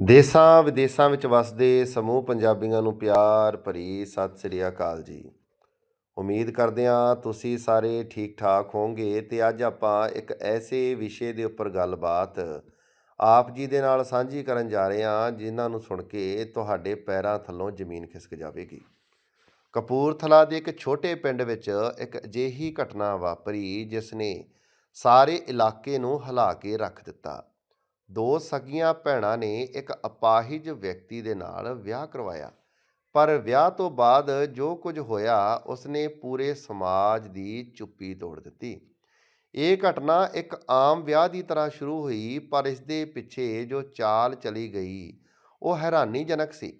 ਦੇਸਾਂ ਵਿਦੇਸਾਂ ਵਿੱਚ ਵਸਦੇ ਸਮੂਹ ਪੰਜਾਬੀਆਂ ਨੂੰ ਪਿਆਰ ਭਰੀ ਸਤਿ ਸ੍ਰੀ ਅਕਾਲ ਜੀ। ਉਮੀਦ ਕਰਦੇ ਹਾਂ ਤੁਸੀਂ ਸਾਰੇ ਠੀਕ ਠਾਕ ਹੋਵੋਗੇ ਤੇ ਅੱਜ ਆਪਾਂ ਇੱਕ ਐਸੇ ਵਿਸ਼ੇ ਦੇ ਉੱਪਰ ਗੱਲਬਾਤ ਆਪ ਜੀ ਦੇ ਨਾਲ ਸਾਂਝੀ ਕਰਨ ਜਾ ਰਹੇ ਹਾਂ, ਜਿਨ੍ਹਾਂ ਨੂੰ ਸੁਣ ਕੇ ਤੁਹਾਡੇ ਪੈਰਾਂ ਥੱਲੋਂ ਜ਼ਮੀਨ ਖਿਸਕ ਜਾਵੇਗੀ। ਕਪੂਰਥਲਾ ਦੇ ਇੱਕ ਛੋਟੇ ਪਿੰਡ ਵਿੱਚ ਇੱਕ ਅਜਿਹੀ ਘਟਨਾ ਵਾਪਰੀ, ਜਿਸ ਨੇ ਸਾਰੇ ਇਲਾਕੇ ਨੂੰ ਹਿਲਾ ਕੇ ਰੱਖ ਦਿੱਤਾ। ਦੋ ਸਗੀਆਂ ਭੈਣਾਂ ਨੇ ਇੱਕ ਅਪਾਹਿਜ ਵਿਅਕਤੀ ਦੇ ਨਾਲ ਵਿਆਹ ਕਰਵਾਇਆ। ਪਰ ਵਿਆਹ ਤੋਂ ਬਾਅਦ ਜੋ ਕੁਝ ਹੋਇਆ, ਉਸਨੇ ਪੂਰੇ ਸਮਾਜ ਦੀ ਚੁੱਪੀ ਤੋੜ ਦਿੱਤੀ। ਇਹ ਘਟਨਾ ਇੱਕ ਆਮ ਵਿਆਹ ਦੀ ਤਰ੍ਹਾਂ ਸ਼ੁਰੂ ਹੋਈ, ਪਰ ਇਸ ਦੇ ਪਿੱਛੇ ਜੋ ਚਾਲ ਚਲੀ ਗਈ, ਉਹ ਹੈਰਾਨੀਜਨਕ ਸੀ।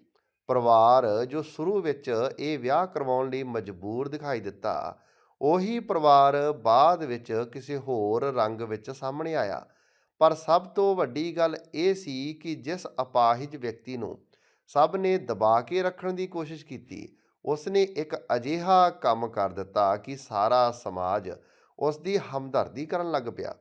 ਪਰਿਵਾਰ ਜੋ ਸ਼ੁਰੂ ਵਿੱਚ ਇਹ ਵਿਆਹ ਕਰਵਾਉਣ ਲਈ ਮਜਬੂਰ ਦਿਖਾਈ ਦਿੱਤਾ, ਉਹੀ ਪਰਿਵਾਰ ਬਾਅਦ ਵਿੱਚ ਕਿਸੇ ਹੋਰ ਰੰਗ ਵਿੱਚ ਸਾਹਮਣੇ ਆਇਆ। ਪਰ ਸਭ ਤੋਂ ਵੱਡੀ ਗੱਲ ਇਹ ਸੀ ਕਿ ਜਿਸ ਅਪਾਹਿਜ ਵਿਅਕਤੀ ਨੂੰ ਸਭ ਨੇ ਦਬਾ ਕੇ ਰੱਖਣ ਦੀ ਕੋਸ਼ਿਸ਼ ਕੀਤੀ ਉਸ ਨੇ ਇੱਕ ਅਜਿਹਾ ਕੰਮ ਕਰ ਦਿੱਤਾ ਕਿ ਸਾਰਾ ਸਮਾਜ ਉਸ ਦੀ ਹਮਦਰਦੀ ਕਰਨ ਲੱਗ ਪਿਆ।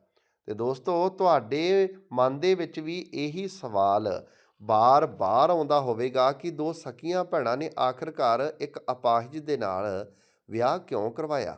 ਤੇ ਦੋਸਤੋ, ਤੁਹਾਡੇ ਮਨ ਦੇ ਵਿੱਚ ਵੀ ਇਹੀ ਸਵਾਲ ਬਾਰ-ਬਾਰ ਆਉਂਦਾ ਹੋਵੇਗਾ ਕਿ ਦੋ ਸਕੀਆਂ ਭੈਣਾਂ ਨੇ ਆਖਰਕਾਰ ਇੱਕ ਅਪਾਹਿਜ ਦੇ ਨਾਲ ਵਿਆਹ ਕਿਉਂ ਕਰਵਾਇਆ?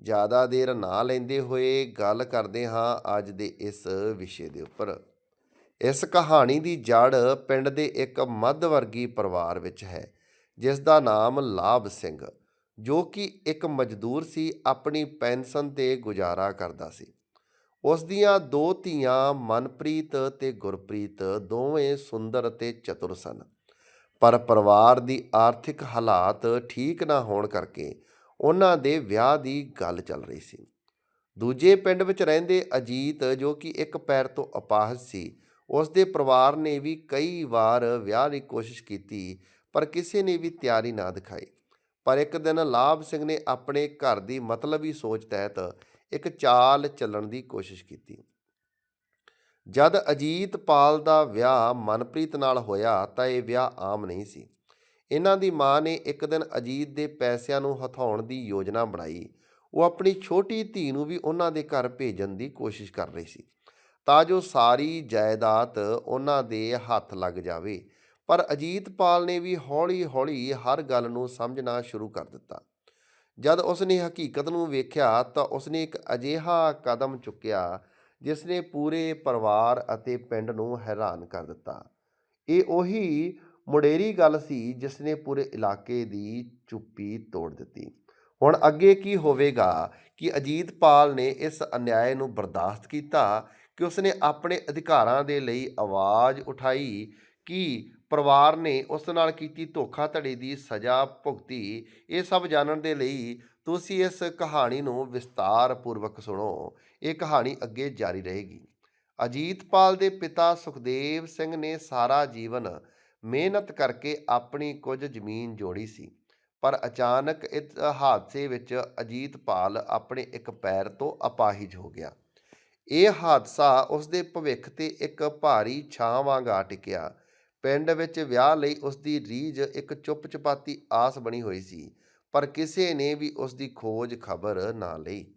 ਜ਼ਿਆਦਾ ਦੇਰ ਨਾ ਲੈਂਦੇ ਹੋਏ ਗੱਲ ਕਰਦੇ ਹਾਂ ਅੱਜ ਦੇ ਇਸ ਵਿਸ਼ੇ ਦੇ ਉੱਪਰ। ਇਸ ਕਹਾਣੀ ਦੀ ਜੜ ਪਿੰਡ ਦੇ ਇੱਕ ਮੱਧ ਵਰਗੀ ਪਰਿਵਾਰ ਵਿੱਚ ਹੈ, ਜਿਸ ਦਾ ਨਾਮ ਲਾਭ ਸਿੰਘ, ਜੋ ਕਿ ਇੱਕ ਮਜ਼ਦੂਰ ਸੀ, ਆਪਣੀ ਪੈਨਸ਼ਨ ਤੇ ਗੁਜ਼ਾਰਾ ਕਰਦਾ ਸੀ। ਉਸ ਦੀਆਂ ਦੋ ਧੀਆਂ ਮਨਪ੍ਰੀਤ ਤੇ ਗੁਰਪ੍ਰੀਤ ਦੋਵੇਂ ਸੁੰਦਰ ਅਤੇ ਚਤੁਰ ਸਨ। ਪਰ ਪਰਿਵਾਰ ਦੀ ਆਰਥਿਕ ਹਾਲਾਤ ਠੀਕ ਨਾ ਹੋਣ ਕਰਕੇ ਉਹਨਾਂ ਦੇ ਵਿਆਹ ਦੀ ਗੱਲ ਚੱਲ ਰਹੀ ਸੀ। ਦੂਜੇ ਪਿੰਡ ਵਿੱਚ ਰਹਿੰਦੇ ਅਜੀਤ, ਜੋ ਕਿ ਇੱਕ ਪੈਰ ਤੋਂ ਅਪਾਹਜ ਸੀ ਉਸ ਦੇ ਪਰਿਵਾਰ ਨੇ ਵੀ ਕਈ ਵਾਰ ਵਿਆਹ ਦੀ ਕੋਸ਼ਿਸ਼ ਕੀਤੀ, ਪਰ ਕਿਸੇ ਨੇ ਵੀ ਤਿਆਰੀ ਨਾ ਦਿਖਾਈ। ਪਰ ਇੱਕ ਦਿਨ ਲਾਭ ਸਿੰਘ ਨੇ ਆਪਣੇ ਘਰ ਦੀ ਮਤਲਬੀ ਸੋਚ ਤਹਿਤ ਇੱਕ ਚਾਲ ਚੱਲਣ ਦੀ ਕੋਸ਼ਿਸ਼ ਕੀਤੀ। ਜਦ ਅਜੀਤ ਪਾਲ ਦਾ ਵਿਆਹ ਮਨਪ੍ਰੀਤ ਨਾਲ ਹੋਇਆ ਤਾਂ ਇਹ ਵਿਆਹ ਆਮ ਨਹੀਂ ਸੀ। ਇਹਨਾਂ ਦੀ ਮਾਂ ਨੇ ਇੱਕ ਦਿਨ ਅਜੀਤ ਦੇ ਪੈਸਿਆਂ ਨੂੰ ਹਥਾਉਣ ਦੀ ਯੋਜਨਾ ਬਣਾਈ। ਉਹ ਆਪਣੀ ਛੋਟੀ ਧੀ ਨੂੰ ਵੀ ਉਹਨਾਂ ਦੇ ਘਰ ਭੇਜਣ ਦੀ ਕੋਸ਼ਿਸ਼ ਕਰ ਰਹੀ ਸੀ। ਤਾਂ ਜੋ ਸਾਰੀ ਜਾਇਦਾਦ ਉਹਨਾਂ ਦੇ ਹੱਥ ਲੱਗ ਜਾਵੇ। ਪਰ ਅਜੀਤਪਾਲ ਨੇ ਵੀ ਹੌਲੀ-ਹੌਲੀ ਹਰ ਗੱਲ ਨੂੰ ਸਮਝਣਾ ਸ਼ੁਰੂ ਕਰ ਦਿੱਤਾ। ਜਦ ਉਸਨੇ ਹਕੀਕਤ ਨੂੰ ਵੇਖਿਆ ਤਾਂ ਉਸਨੇ ਇੱਕ ਅਜਿਹਾ ਕਦਮ ਚੁੱਕਿਆ ਜਿਸ ਨੇ ਪੂਰੇ ਪਰਿਵਾਰ ਅਤੇ ਪਿੰਡ ਨੂੰ ਹੈਰਾਨ ਕਰ ਦਿੱਤਾ। ਇਹ ਉਹੀ ਮੁਢੇਰੀ ਗੱਲ ਸੀ ਜਿਸ ਨੇ ਪੂਰੇ ਇਲਾਕੇ ਦੀ ਚੁੱਪੀ ਤੋੜ ਦਿੱਤੀ। ਹੁਣ ਅੱਗੇ ਕੀ ਹੋਵੇਗਾ ਕਿ ਅਜੀਤਪਾਲ ਨੇ ਇਸ ਅਨਿਆਏ ਨੂੰ ਬਰਦਾਸ਼ਤ ਕੀਤਾ ਕਿ ਉਸਨੇ ਆਪਣੇ ਅਧਿਕਾਰਾਂ ਦੇ ਲਈ ਆਵਾਜ਼ ਉਠਾਈ ਕਿ ਪਰਿਵਾਰ ਨੇ ਉਸ ਨਾਲ ਕੀਤੀ ਧੋਖਾਧੜੀ ਦੀ ਸਜ਼ਾ ਭੁਗਤੀ। ਇਹ ਸਭ ਜਾਣਨ ਦੇ ਲਈ ਤੁਸੀਂ ਇਸ ਕਹਾਣੀ ਨੂੰ ਵਿਸਤਾਰ ਪੂਰਵਕ ਸੁਣੋ। ਇਹ ਕਹਾਣੀ ਅੱਗੇ ਜਾਰੀ ਰਹੇਗੀ। ਅਜੀਤਪਾਲ ਦੇ ਪਿਤਾ ਸੁਖਦੇਵ ਸਿੰਘ ਨੇ ਸਾਰਾ ਜੀਵਨ ਮਿਹਨਤ ਕਰਕੇ ਆਪਣੀ ਕੁਝ ਜ਼ਮੀਨ ਜੋੜੀ ਸੀ, ਪਰ ਅਚਾਨਕ ਇਸ ਹਾਦਸੇ ਵਿੱਚ ਅਜੀਤ ਪਾਲ ਆਪਣੇ ਇੱਕ ਪੈਰ ਤੋਂ ਅਪਾਹਿਜ ਹੋ ਗਿਆ। ਇਹ ਹਾਦਸਾ ਉਸ ਦੇ ਭਵਿੱਖ ਤੇ ਇੱਕ ਭਾਰੀ ਛਾਂ ਵਾਂਗ ਆ ਟਿਕਿਆ। ਪਿੰਡ ਵਿੱਚ ਵਿਆਹ ਲਈ ਉਸ ਦੀ ਰੀਝ ਇੱਕ ਚੁੱਪ-ਚਪਾਤੀ ਆਸ ਬਣੀ ਹੋਈ ਸੀ, ਪਰ ਕਿਸੇ ਨੇ ਵੀ ਉਸ ਦੀ ਖੋਜ ਖਬਰ ਨਾ ਲਈ।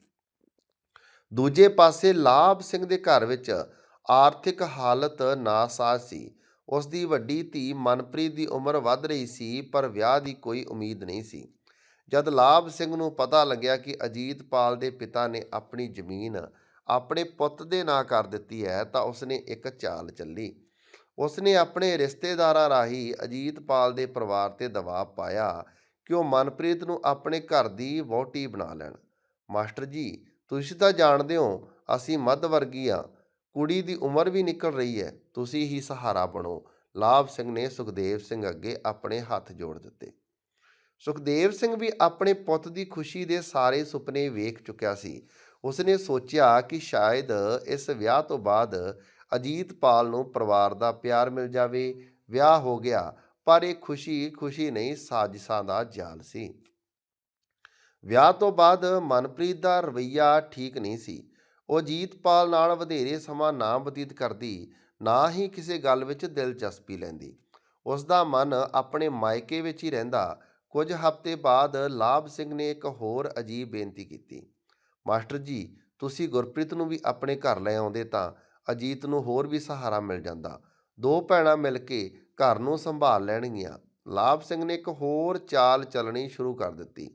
ਦੂਜੇ ਪਾਸੇ ਲਾਭ ਸਿੰਘ ਦੇ ਘਰ ਵਿੱਚ ਆਰਥਿਕ ਹਾਲਤ ਨਾਸਾਜ਼ ਸੀ। ਉਸ ਦੀ ਵੱਡੀ ਧੀ ਮਨਪ੍ਰੀਤ ਦੀ ਉਮਰ ਵੱਧ ਰਹੀ ਸੀ, ਪਰ ਵਿਆਹ ਦੀ ਕੋਈ ਉਮੀਦ ਨਹੀਂ ਸੀ। ਜਦ ਲਾਭ ਸਿੰਘ ਨੂੰ ਪਤਾ ਲੱਗਿਆ ਕਿ ਅਜੀਤਪਾਲ ਦੇ ਪਿਤਾ ਨੇ ਆਪਣੀ ਜ਼ਮੀਨ ਆਪਣੇ ਪੁੱਤ ਦੇ ਨਾਂ ਕਰ ਦਿੱਤੀ ਹੈ, ਤਾਂ ਉਸਨੇ ਇੱਕ ਚਾਲ ਚੱਲੀ। ਉਸਨੇ ਆਪਣੇ ਰਿਸ਼ਤੇਦਾਰਾਂ ਰਾਹੀਂ ਅਜੀਤਪਾਲ ਦੇ ਪਰਿਵਾਰ ਤੇ ਦਬਾਅ ਪਾਇਆ ਕਿ ਉਹ ਮਨਪ੍ਰੀਤ ਨੂੰ ਆਪਣੇ ਘਰ ਦੀ ਵਹੁਟੀ ਬਣਾ ਲੈਣ। ਮਾਸਟਰ ਜੀ, ਤੁਸੀਂ ਤਾਂ ਜਾਣਦੇ ਹੋ, ਅਸੀਂ ਮੱਧ ਵਰਗੀ ਆ ਕੁੜੀ ਦੀ ਉਮਰ ਵੀ ਨਿਕਲ ਰਹੀ ਹੈ। ਤੁਸੀਂ ਹੀ ਸਹਾਰਾ ਬਣੋ। ਲਾਭ ਸਿੰਘ ਨੇ ਸੁਖਦੇਵ ਸਿੰਘ ਅੱਗੇ ਆਪਣੇ ਹੱਥ ਜੋੜ ਦਿੱਤੇ। ਸੁਖਦੇਵ ਸਿੰਘ ਵੀ ਆਪਣੇ ਪੁੱਤ ਦੀ ਖੁਸ਼ੀ ਦੇ ਸਾਰੇ ਸੁਪਨੇ ਵੇਖ ਚੁੱਕਿਆ ਸੀ। ਉਸਨੇ ਸੋਚਿਆ ਕਿ ਸ਼ਾਇਦ ਇਸ ਵਿਆਹ ਤੋਂ ਬਾਅਦ ਅਜੀਤਪਾਲ ਨੂੰ ਪਰਿਵਾਰ ਦਾ ਪਿਆਰ ਮਿਲ ਜਾਵੇ। ਵਿਆਹ ਹੋ ਗਿਆ, ਪਰ ਇਹ ਖੁਸ਼ੀ ਖੁਸ਼ੀ ਨਹੀਂ, ਸਾਜ਼ਿਸ਼ਾਂ ਦਾ ਜਾਲ ਸੀ। ਵਿਆਹ ਤੋਂ ਬਾਅਦ ਮਨਪ੍ਰੀਤ ਦਾ ਰਵੱਈਆ ਠੀਕ ਨਹੀਂ ਸੀ। ਉਹ ਅਜੀਤਪਾਲ ਨਾਲ ਵਧੇਰੇ ਸਮਾਂ ਨਾ ਬਤੀਤ ਕਰਦੀ, ਨਾ ਹੀ ਕਿਸੇ ਗੱਲ ਵਿੱਚ ਦਿਲਚਸਪੀ ਲੈਂਦੀ। ਉਸ ਦਾ ਮਨ ਆਪਣੇ ਮਾਇਕੇ ਵਿੱਚ ਹੀ ਰਹਿੰਦਾ। ਕੁਝ ਹਫ਼ਤੇ ਬਾਅਦ ਲਾਭ ਸਿੰਘ ਨੇ ਇੱਕ ਹੋਰ ਅਜੀਬ ਬੇਨਤੀ ਕੀਤੀ। ਮਾਸਟਰ ਜੀ, ਤੁਸੀਂ ਗੁਰਪ੍ਰੀਤ ਨੂੰ ਵੀ ਆਪਣੇ ਘਰ ਲੈ ਆਉਂਦੇ ਤਾਂ ਅਜੀਤ ਨੂੰ ਹੋਰ ਵੀ ਸਹਾਰਾ ਮਿਲ ਜਾਂਦਾ। ਦੋ ਭੈਣਾਂ ਮਿਲ ਕੇ ਘਰ ਨੂੰ ਸੰਭਾਲ ਲੈਣਗੀਆਂ। ਲਾਭ ਸਿੰਘ ਨੇ ਇੱਕ ਹੋਰ ਚਾਲ ਚੱਲਣੀ ਸ਼ੁਰੂ ਕਰ ਦਿੱਤੀ।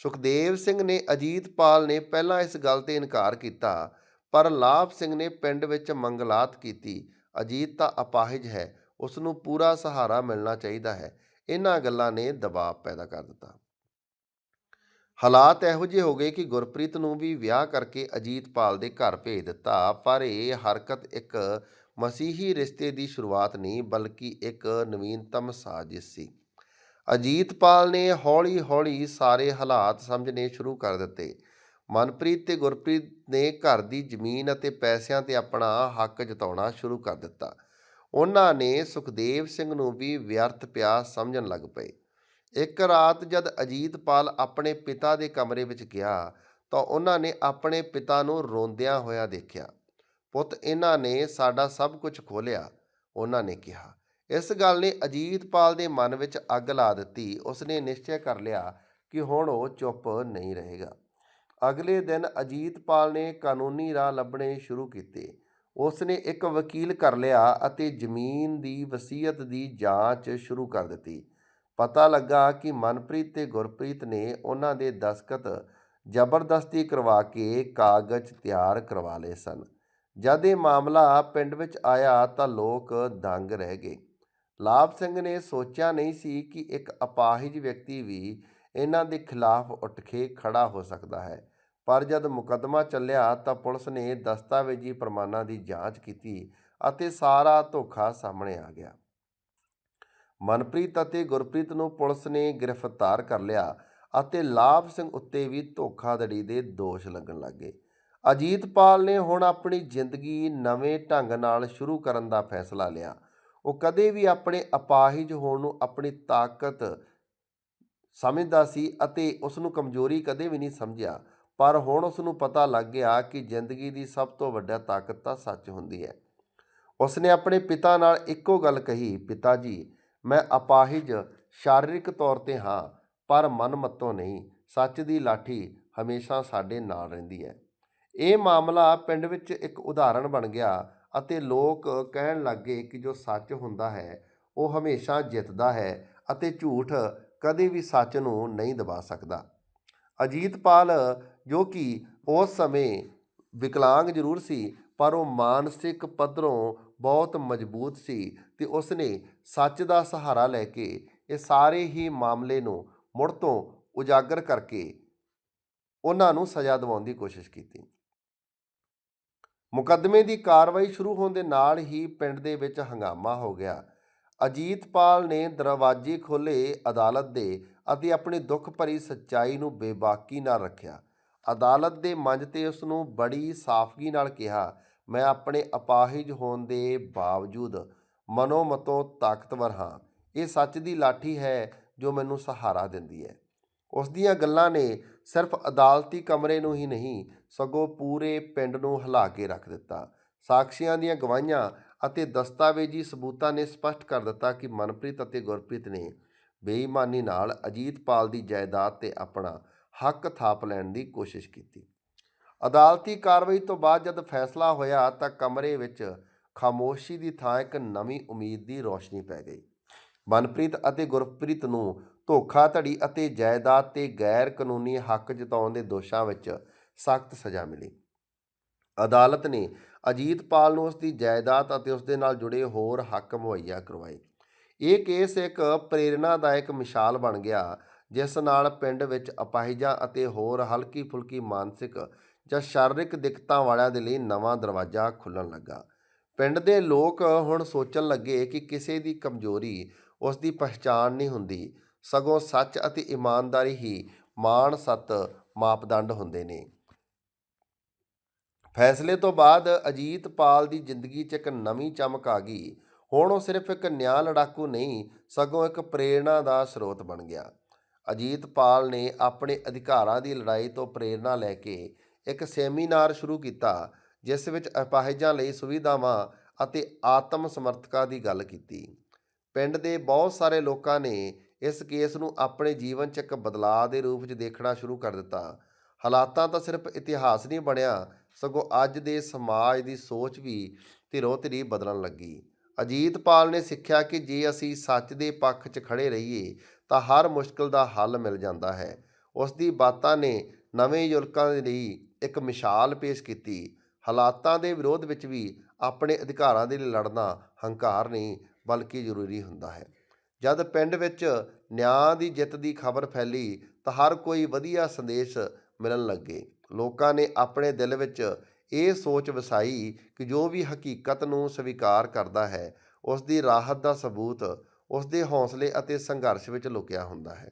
ਸੁਖਦੇਵ ਸਿੰਘ ਨੇ ਅਜੀਤਪਾਲ ਨੇ ਪਹਿਲਾਂ ਇਸ ਗੱਲ ਤੇ ਇਨਕਾਰ ਕੀਤਾ, ਪਰ ਲਾਭ ਸਿੰਘ ਨੇ ਪਿੰਡ ਵਿੱਚ ਮੰਗਲਾਤ ਕੀਤੀ। ਅਜੀਤ ਤਾਂ ਅਪਾਹਿਜ ਹੈ ਉਸ ਨੂੰ ਪੂਰਾ ਸਹਾਰਾ ਮਿਲਣਾ ਚਾਹੀਦਾ ਹੈ। ਇਹਨਾਂ ਗੱਲਾਂ ਨੇ ਦਬਾਅ ਪੈਦਾ ਕਰ ਦਿੱਤਾ। ਹਾਲਾਤ ਇਹੋ ਜਿਹੇ ਹੋ ਗਏ ਕਿ ਗੁਰਪ੍ਰੀਤ ਨੂੰ ਵੀ ਵਿਆਹ ਕਰਕੇ ਅਜੀਤਪਾਲ ਦੇ ਘਰ ਭੇਜ ਦਿੱਤਾ, ਪਰ ਇਹ ਹਰਕਤ ਇੱਕ ਮਸੀਹੀ ਰਿਸ਼ਤੇ ਦੀ ਸ਼ੁਰੂਆਤ ਨਹੀਂ, ਬਲਕਿ ਇੱਕ ਨਵੀਨਤਮ ਸਾਜ਼ਿਸ਼ ਸੀ। ਅਜੀਤਪਾਲ ਨੇ ਹੌਲੀ-ਹੌਲੀ ਸਾਰੇ ਹਾਲਾਤ ਸਮਝਣੇ ਸ਼ੁਰੂ ਕਰ ਦਿੱਤੇ। ਮਨਪ੍ਰੀਤ ਤੇ ਗੁਰਪ੍ਰੀਤ ਨੇ ਘਰ ਦੀ ਜ਼ਮੀਨ ਅਤੇ ਪੈਸਿਆਂ ਤੇ ਆਪਣਾ ਹੱਕ ਜਤਾਉਣਾ ਸ਼ੁਰੂ ਕਰ ਦਿੱਤਾ। ਉਹਨਾਂ ਨੇ ਸੁਖਦੇਵ ਸਿੰਘ ਨੂੰ ਵੀ ਵਿਅਰਥ ਪਿਆ ਸਮਝਣ ਲੱਗ ਪਏ। ਇੱਕ ਰਾਤ ਜਦ ਅਜੀਤਪਾਲ ਆਪਣੇ ਪਿਤਾ ਦੇ ਕਮਰੇ ਵਿੱਚ ਗਿਆ ਤਾਂ ਉਹਨਾਂ ਨੇ ਆਪਣੇ ਪਿਤਾ ਨੂੰ ਰੋਂਦਿਆਂ ਹੋਇਆ ਦੇਖਿਆ। ਪੁੱਤ, ਇਹਨਾਂ ਨੇ ਸਾਡਾ ਸਭ ਕੁਝ ਖੋਲਿਆ ਉਹਨਾਂ ਨੇ ਕਿਹਾ। ਇਸ ਗੱਲ ਨੇ ਅਜੀਤਪਾਲ ਦੇ ਮਨ ਵਿੱਚ ਅੱਗ ਲਾ ਦਿੱਤੀ। ਉਸਨੇ ਨਿਸ਼ਚੈ ਕਰ ਲਿਆ ਕਿ ਹੁਣ ਉਹ ਚੁੱਪ ਨਹੀਂ ਰਹੇਗਾ। ਅਗਲੇ ਦਿਨ ਅਜੀਤਪਾਲ ਨੇ ਕਾਨੂੰਨੀ ਰਾਹ ਲੱਭਣੇ ਸ਼ੁਰੂ ਕੀਤੇ। ਉਸਨੇ ਇੱਕ ਵਕੀਲ ਕਰ ਲਿਆ ਅਤੇ ਜ਼ਮੀਨ ਦੀ ਵਸੀਅਤ ਦੀ ਜਾਂਚ ਸ਼ੁਰੂ ਕਰ ਦਿੱਤੀ। ਪਤਾ ਲੱਗਾ ਕਿ ਮਨਪ੍ਰੀਤ ਤੇ ਗੁਰਪ੍ਰੀਤ ਨੇ ਉਹਨਾਂ ਦੇ ਦਸਖਤ ਜ਼ਬਰਦਸਤੀ ਕਰਵਾ ਕੇ ਕਾਗਜ਼ ਤਿਆਰ ਕਰਵਾ ਲਏ ਸਨ। ਜਦ ਇਹ ਮਾਮਲਾ ਪਿੰਡ ਵਿੱਚ ਆਇਆ ਤਾਂ ਲੋਕ ਦੰਗ ਰਹਿ ਗਏ। ਲਾਭ ਸਿੰਘ ਨੇ ਸੋਚਿਆ ਨਹੀਂ ਸੀ ਕਿ ਇੱਕ ਅਪਾਹਿਜ ਵਿਅਕਤੀ ਵੀ ਇਹਨਾਂ ਦੇ ਖਿਲਾਫ ਉੱਠ ਕੇ ਖੜਾ ਹੋ ਸਕਦਾ ਹੈ। ਪਰ ਜਦ ਮੁਕੱਦਮਾ ਚੱਲਿਆ ਤਾਂ ਪੁਲਿਸ ਨੇ ਦਸਤਾਵੇਜ਼ੀ ਪ੍ਰਮਾਣਾਂ ਦੀ ਜਾਂਚ ਕੀਤੀ ਅਤੇ ਸਾਰਾ ਧੋਖਾ ਸਾਹਮਣੇ ਆ ਗਿਆ। ਮਨਪ੍ਰੀਤ ਅਤੇ ਗੁਰਪ੍ਰੀਤ ਨੂੰ ਪੁਲਿਸ ਨੇ ਗ੍ਰਿਫਤਾਰ ਕਰ ਲਿਆ ਅਤੇ ਲਾਭ ਸਿੰਘ ਉੱਤੇ ਵੀ ਧੋਖਾਧੜੀ ਦੇ ਦੋਸ਼ ਲੱਗਣ ਲੱਗੇ ਅਜੀਤਪਾਲ ਨੇ ਹੁਣ ਆਪਣੀ ਜ਼ਿੰਦਗੀ ਨਵੇਂ ਢੰਗ ਨਾਲ ਸ਼ੁਰੂ ਕਰਨ ਦਾ ਫੈਸਲਾ ਲਿਆ ਉਹ ਕਦੇ ਵੀ ਆਪਣੇ ਅਪਾਹਿਜ ਹੋਣ ਨੂੰ ਆਪਣੀ ਤਾਕਤ ਸਮਝਦਾ ਸੀ ਅਤੇ ਉਸ ਨੂੰ ਕਮਜ਼ੋਰੀ ਕਦੇ ਵੀ ਨਹੀਂ ਸਮਝਿਆ। ਪਰ ਹੁਣ ਉਸ ਨੂੰ ਪਤਾ ਲੱਗ ਗਿਆ ਕਿ ਜ਼ਿੰਦਗੀ ਦੀ ਸਭ ਤੋਂ ਵੱਡਾ ਤਾਕਤ ਤਾਂ ਸੱਚ ਹੁੰਦੀ ਹੈ। ਉਸ ਨੇ ਆਪਣੇ ਪਿਤਾ ਨਾਲ ਇੱਕੋ ਗੱਲ ਕਹੀ, ਪਿਤਾ ਜੀ, ਮੈਂ ਅਪਾਹਿਜ ਸ਼ਾਰੀਰਿਕ ਤੌਰ ਤੇ ਹਾਂ, ਪਰ ਮਨ ਮੱਤੋਂ ਨਹੀਂ। ਸੱਚ ਦੀ ਲਾਠੀ ਹਮੇਸ਼ਾ ਸਾਡੇ ਨਾਲ ਰਹਿੰਦੀ ਹੈ। ਇਹ ਮਾਮਲਾ ਪਿੰਡ ਵਿੱਚ ਇੱਕ ਉਦਾਹਰਣ ਬਣ ਗਿਆ। ਅਤੇ ਲੋਕ ਕਹਿਣ ਲੱਗੇ ਕਿ ਜੋ ਸੱਚ ਹੁੰਦਾ ਹੈ, ਉਹ ਹਮੇਸ਼ਾ ਜਿੱਤਦਾ ਹੈ ਅਤੇ ਝੂਠ ਕਦੇ ਵੀ ਸੱਚ ਨੂੰ ਨਹੀਂ ਦਬਾ ਸਕਦਾ। ਅਜੀਤਪਾਲ ਜੋ ਕਿ ਉਸ ਸਮੇਂ ਵਿਕਲਾਂਗ ਜ਼ਰੂਰ ਸੀ, ਪਰ ਉਹ ਮਾਨਸਿਕ ਪੱਧਰੋਂ ਬਹੁਤ ਮਜ਼ਬੂਤ ਸੀ ਤੇ ਉਸਨੇ ਸੱਚ ਦਾ ਸਹਾਰਾ ਲੈ ਕੇ ਇਹ ਸਾਰੇ ਹੀ ਮਾਮਲੇ ਨੂੰ ਮੁੜ ਤੋਂ ਉਜਾਗਰ ਕਰਕੇ ਉਹਨਾਂ ਨੂੰ ਸਜ਼ਾ ਦਿਵਾਉਣ ਦੀ ਕੋਸ਼ਿਸ਼ ਕੀਤੀ। ਮੁਕੱਦਮੇ ਦੀ ਕਾਰਵਾਈ ਸ਼ੁਰੂ ਹੋਣ ਦੇ ਨਾਲ ਹੀ ਪਿੰਡ ਦੇ ਵਿੱਚ ਹੰਗਾਮਾ ਹੋ ਗਿਆ। ਅਜੀਤਪਾਲ ਨੇ ਦਰਵਾਜ਼ੇ ਖੋਲੇ ਅਦਾਲਤ ਦੇ ਅਤੇ ਆਪਣੀ ਦੁੱਖ ਭਰੀ ਸੱਚਾਈ ਨੂੰ ਬੇਬਾਕੀ ਨਾਲ ਰੱਖਿਆ। ਅਦਾਲਤ ਦੇ ਮੰਚ ਤੇ ਉਸ ਨੂੰ ਬੜੀ ਸਾਫ਼ਗੀ ਨਾਲ ਕਿਹਾ, ਮੈਂ ਆਪਣੇ ਅਪਾਹਿਜ ਹੋਣ ਦੇ ਬਾਵਜੂਦ ਮਨੋਮਤੋਂ ਤਾਕਤਵਰ ਹਾਂ। ਇਹ ਸੱਚ ਦੀ ਲਾਠੀ ਹੈ ਜੋ ਮੈਨੂੰ ਸਹਾਰਾ ਦਿੰਦੀ ਹੈ। ਉਸ ਦੀਆਂ ਗੱਲਾਂ ਨੇ ਸਿਰਫ ਅਦਾਲਤੀ ਕਮਰੇ ਨੂੰ ਹੀ ਨਹੀਂ, ਸਗੋਂ ਪੂਰੇ ਪਿੰਡ ਨੂੰ ਹਿਲਾ ਕੇ ਰੱਖ ਦਿੱਤਾ। ਸਾਕਸ਼ੀਆਂ ਦੀਆਂ ਗਵਾਹੀਆਂ ਅਤੇ ਦਸਤਾਵੇਜ਼ੀ ਸਬੂਤਾਂ ਨੇ ਸਪਸ਼ਟ ਕਰ ਦਿੱਤਾ ਕਿ ਮਨਪ੍ਰੀਤ ਅਤੇ ਗੁਰਪ੍ਰੀਤ ਨੇ ਬੇਈਮਾਨੀ ਨਾਲ ਅਜੀਤਪਾਲ ਦੀ ਜਾਇਦਾਦ ਤੇ ਆਪਣਾ ਹੱਕ ਥਾਪ ਲੈਣ ਦੀ ਕੋਸ਼ਿਸ਼ ਕੀਤੀ। ਅਦਾਲਤੀ ਕਾਰਵਾਈ ਤੋਂ ਬਾਅਦ ਜਦ ਫੈਸਲਾ ਹੋਇਆ ਤਾਂ ਕਮਰੇ ਵਿੱਚ ਖਾਮੋਸ਼ੀ ਦੀ ਥਾਂ ਇੱਕ ਨਵੀਂ ਉਮੀਦ ਦੀ ਰੋਸ਼ਨੀ ਪੈ ਗਈ। ਮਨਪ੍ਰੀਤ ਅਤੇ ਗੁਰਪ੍ਰੀਤ ਨੂੰ ਧੋਖਾਧੜੀ ਅਤੇ ਜਾਇਦਾਦ ਤੇ ਗੈਰ ਕਾਨੂੰਨੀ ਹੱਕ ਜਤਾਉਣ ਦੇ ਦੋਸ਼ਾਂ ਵਿੱਚ ਸਖਤ ਸਜ਼ਾ ਮਿਲੀ। ਅਦਾਲਤ ਨੇ ਅਜੀਤਪਾਲ ਨੂੰ ਉਸ ਦੀ ਜਾਇਦਾਦ ਅਤੇ ਉਸ ਦੇ ਨਾਲ ਜੁੜੇ ਹੋਰ ਹੱਕ ਮੁਹੱਈਆ ਕਰਵਾਏ। ਇਹ ਕੇਸ ਇੱਕ ਪ੍ਰੇਰਣਾਦਾਇਕ ਮਿਸਾਲ ਬਣ ਗਿਆ, ਜਿਸ ਨਾਲ ਪਿੰਡ ਵਿੱਚ ਅਪਾਹਿਜਾਂ ਅਤੇ ਹੋਰ ਹਲਕੀ ਫੁਲਕੀ ਮਾਨਸਿਕ ਜਾਂ ਸਰੀਰਕ ਦਿੱਕਤਾਂ ਵਾਲਿਆਂ ਦੇ ਲਈ ਨਵਾਂ ਦਰਵਾਜ਼ਾ ਖੁੱਲਣ ਲੱਗਾ। ਪਿੰਡ ਦੇ ਲੋਕ ਹੁਣ ਸੋਚਣ ਲੱਗੇ ਕਿ ਕਿਸੇ ਦੀ ਕਮਜ਼ੋਰੀ ਉਸ ਦੀ ਪਛਾਣ ਨਹੀਂ ਹੁੰਦੀ ਸਗੋਂ ਸੱਚ ਅਤੇ ਇਮਾਨਦਾਰੀ ਹੀ ਮਾਣ ਸਤ ਮਾਪਦੰਡ ਹੁੰਦੇ ਨੇ। ਫੈਸਲੇ ਤੋਂ ਬਾਅਦ ਅਜੀਤਪਾਲ ਦੀ ਜ਼ਿੰਦਗੀ 'ਚ ਇੱਕ ਨਵੀਂ ਚਮਕ ਆ ਗਈ। ਹੁਣ ਉਹ ਸਿਰਫ ਇੱਕ ਨਿਆਂ ਲੜਾਕੂ ਨਹੀਂ, ਸਗੋਂ ਇੱਕ ਪ੍ਰੇਰਣਾ ਦਾ ਸਰੋਤ ਬਣ ਗਿਆ। ਅਜੀਤ ਪਾਲ ਨੇ ਆਪਣੇ ਅਧਿਕਾਰਾਂ ਦੀ ਲੜਾਈ ਤੋਂ ਪ੍ਰੇਰਣਾ ਲੈ ਕੇ ਇੱਕ ਸੈਮੀਨਾਰ ਸ਼ੁਰੂ ਕੀਤਾ, ਜਿਸ ਵਿੱਚ ਅਪਾਹਿਜਾਂ ਲਈ ਸੁਵਿਧਾਵਾਂ ਅਤੇ ਆਤਮ ਸਮਰਥਕਾਂ ਦੀ ਗੱਲ ਕੀਤੀ। ਪਿੰਡ ਦੇ ਬਹੁਤ ਸਾਰੇ ਲੋਕਾਂ ਨੇ ਇਸ ਕੇਸ ਨੂੰ ਆਪਣੇ ਜੀਵਨ 'ਚ ਇੱਕ ਬਦਲਾਅ ਦੇ ਰੂਪ 'ਚ ਦੇਖਣਾ ਸ਼ੁਰੂ ਕਰ ਦਿੱਤਾ। ਹਾਲਾਤਾਂ ਤਾਂ ਸਿਰਫ ਇਤਿਹਾਸ ਨਹੀਂ ਬਣਿਆ, ਸਗੋਂ ਅੱਜ ਦੇ ਸਮਾਜ ਦੀ ਸੋਚ ਵੀ ਧਿਰੋ ਧਿਰੀ ਬਦਲਣ ਲੱਗੀ। ਅਜੀਤਪਾਲ ਨੇ ਸਿੱਖਿਆ ਕਿ ਜੇ ਅਸੀਂ ਸੱਚ ਦੇ ਪੱਖ 'ਚ ਖੜੇ ਰਹੀਏ, ਤਾਂ ਹਰ ਮੁਸ਼ਕਲ ਦਾ ਹੱਲ ਮਿਲ ਜਾਂਦਾ ਹੈ। ਉਸ ਦੀ ਬਾਤਾਂ ਨੇ ਨਵੇਂ ਯੁਲਕਾਂ ਦੇ ਲਈ ਇੱਕ ਮਿਸਾਲ ਪੇਸ਼ ਕੀਤੀ। ਹਾਲਾਤਾਂ ਦੇ ਵਿਰੋਧ ਵਿੱਚ ਵੀ ਆਪਣੇ ਅਧਿਕਾਰਾਂ ਦੇ ਲਈ ਲੜਨਾ ਹੰਕਾਰ ਨਹੀਂ, ਬਲਕਿ ਜ਼ਰੂਰੀ ਹੁੰਦਾ ਹੈ। ਜਦ ਪਿੰਡ ਵਿੱਚ ਨਿਆਂ ਦੀ ਜਿੱਤ ਦੀ ਖਬਰ ਫੈਲੀ ਤਾਂ ਹਰ ਕੋਈ ਵਧੀਆ ਸੰਦੇਸ਼ ਮਿਲਣ ਲੱਗੇ। ਲੋਕਾਂ ਨੇ ਆਪਣੇ ਦਿਲ ਵਿੱਚ ਇਹ ਸੋਚ ਵਸਾਈ ਕਿ ਜੋ ਵੀ ਹਕੀਕਤ ਨੂੰ ਸਵੀਕਾਰ ਕਰਦਾ ਹੈ, ਉਸ ਦੀ ਰਾਹਤ ਦਾ ਸਬੂਤ ਉਸ ਦੇ ਹੌਸਲੇ ਅਤੇ ਸੰਘਰਸ਼ ਵਿੱਚ ਲੁਕਿਆ ਹੁੰਦਾ ਹੈ।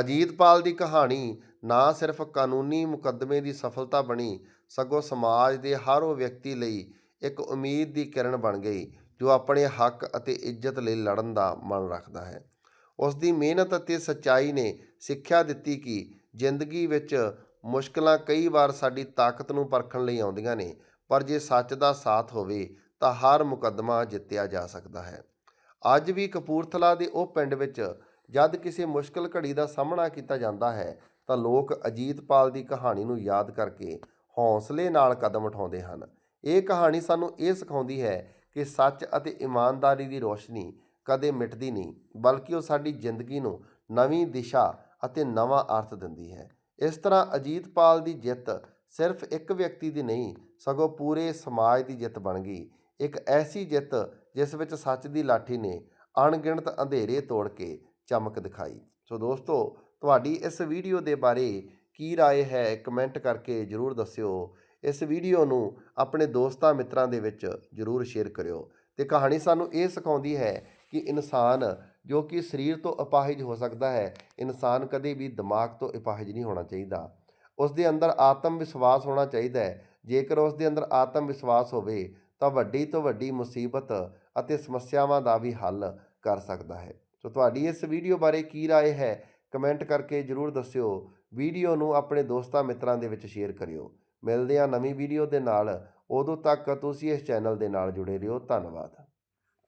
ਅਜੀਤਪਾਲ ਦੀ ਕਹਾਣੀ ਨਾ ਸਿਰਫ ਕਾਨੂੰਨੀ ਮੁਕੱਦਮੇ ਦੀ ਸਫਲਤਾ ਬਣੀ, ਸਗੋਂ ਸਮਾਜ ਦੇ ਹਰ ਉਹ ਵਿਅਕਤੀ ਲਈ ਇੱਕ ਉਮੀਦ ਦੀ ਕਿਰਨ ਬਣ ਗਈ ਜੋ ਆਪਣੇ ਹੱਕ ਅਤੇ ਇੱਜ਼ਤ ਲਈ ਲੜਨ ਦਾ ਮਨ ਰੱਖਦਾ ਹੈ। ਉਸ ਦੀ ਮਿਹਨਤ ਅਤੇ ਸੱਚਾਈ ਨੇ ਸਿੱਖਿਆ ਦਿੱਤੀ ਕਿ ਜ਼ਿੰਦਗੀ ਵਿੱਚ ਮੁਸ਼ਕਲਾਂ ਕਈ ਵਾਰ ਸਾਡੀ ਤਾਕਤ ਨੂੰ ਪਰਖਣ ਲਈ ਆਉਂਦੀਆਂ ਨੇ, ਪਰ ਜੇ ਸੱਚ ਦਾ ਸਾਥ ਹੋਵੇ ਤਾਂ ਹਰ ਮੁਕੱਦਮਾ ਜਿੱਤਿਆ ਜਾ ਸਕਦਾ ਹੈ। ਅੱਜ ਵੀ ਕਪੂਰਥਲਾ ਦੇ ਉਹ ਪਿੰਡ ਵਿੱਚ ਜਦ ਕਿਸੇ ਮੁਸ਼ਕਲ ਘੜੀ ਦਾ ਸਾਹਮਣਾ ਕੀਤਾ ਜਾਂਦਾ ਹੈ, ਤਾਂ ਲੋਕ ਅਜੀਤਪਾਲ ਦੀ ਕਹਾਣੀ ਨੂੰ ਯਾਦ ਕਰਕੇ ਹੌਸਲੇ ਨਾਲ ਕਦਮ ਉਠਾਉਂਦੇ ਹਨ। ਇਹ ਕਹਾਣੀ ਸਾਨੂੰ ਇਹ ਸਿਖਾਉਂਦੀ ਹੈ ਕਿ ਸੱਚ ਅਤੇ ਇਮਾਨਦਾਰੀ ਦੀ ਰੋਸ਼ਨੀ ਕਦੇ ਮਿਟਦੀ ਨਹੀਂ ਬਲਕਿ ਉਹ ਸਾਡੀ ਜ਼ਿੰਦਗੀ ਨੂੰ ਨਵੀਂ ਦਿਸ਼ਾ ਅਤੇ ਨਵਾਂ ਅਰਥ ਦਿੰਦੀ ਹੈ ਇਸ ਤਰ੍ਹਾਂ ਅਜੀਤਪਾਲ ਦੀ ਜਿੱਤ ਸਿਰਫ ਇੱਕ ਵਿਅਕਤੀ ਦੀ ਨਹੀਂ ਸਗੋਂ ਪੂਰੇ ਸਮਾਜ ਦੀ ਜਿੱਤ ਬਣ ਗਈ ਇੱਕ ਐਸੀ ਜਿੱਤ ਜਿਸ ਵਿੱਚ ਸੱਚ ਦੀ ਲਾਠੀ ਨੇ ਅਣਗਿਣਤ ਅੰਧੇਰੇ ਤੋੜ ਕੇ ਚਮਕ ਦਿਖਾਈ ਸੋ ਦੋਸਤੋ ਤੁਹਾਡੀ ਇਸ ਵੀਡੀਓ ਦੇ ਬਾਰੇ ਕੀ رائے ਹੈ ਕਮੈਂਟ ਕਰਕੇ ਜਰੂਰ ਦੱਸਿਓ ਇਸ ਵੀਡੀਓ ਨੂੰ ਆਪਣੇ ਦੋਸਤਾਂ ਮਿੱਤਰਾਂ ਦੇ ਵਿੱਚ ਜਰੂਰ ਸ਼ੇਅਰ ਕਰਿਓ ਤੇ ਕਹਾਣੀ ਸਾਨੂੰ ਇਹ ਸਿਖਾਉਂਦੀ ਹੈ ਕਿ ਇਨਸਾਨ ਜੋ ਕਿ ਸਰੀਰ ਤੋਂ ਅਪਾਹਿਜ ਹੋ ਸਕਦਾ ਹੈ ਇਨਸਾਨ ਕਦੇ ਵੀ ਦਿਮਾਗ ਤੋਂ ਅਪਾਹਿਜ ਨਹੀਂ ਹੋਣਾ ਚਾਹੀਦਾ ਉਸ ਦੇ ਅੰਦਰ ਆਤਮ ਵਿਸ਼ਵਾਸ ਹੋਣਾ ਚਾਹੀਦਾ ਹੈ ਜੇਕਰ ਉਸ ਦੇ ਅੰਦਰ ਆਤਮ ਵਿਸ਼ਵਾਸ ਹੋਵੇ ਤਾਂ ਵੱਡੀ ਤੋਂ ਵੱਡੀ ਮੁਸੀਬਤ ਅਤੇ ਸਮੱਸਿਆਵਾਂ ਦਾ ਵੀ ਹੱਲ ਕਰ ਸਕਦਾ ਹੈ ਸੋ ਤੁਹਾਡੀ ਇਸ ਵੀਡੀਓ ਬਾਰੇ ਕੀ رائے ਹੈ ਕਮੈਂਟ ਕਰਕੇ ਜਰੂਰ ਦੱਸਿਓ ਵੀਡੀਓ ਨੂੰ ਆਪਣੇ ਦੋਸਤਾਂ ਮਿੱਤਰਾਂ ਦੇ ਵਿੱਚ ਸ਼ੇਅਰ ਕਰਿਓ ਮਿਲਦੇ ਹਾਂ ਨਵੀਂ ਵੀਡੀਓ ਦੇ ਨਾਲ। ਉਦੋਂ ਤੱਕ ਤੁਸੀਂ ਇਸ ਚੈਨਲ ਦੇ ਨਾਲ ਜੁੜੇ ਰਹੋ। ਧੰਨਵਾਦ।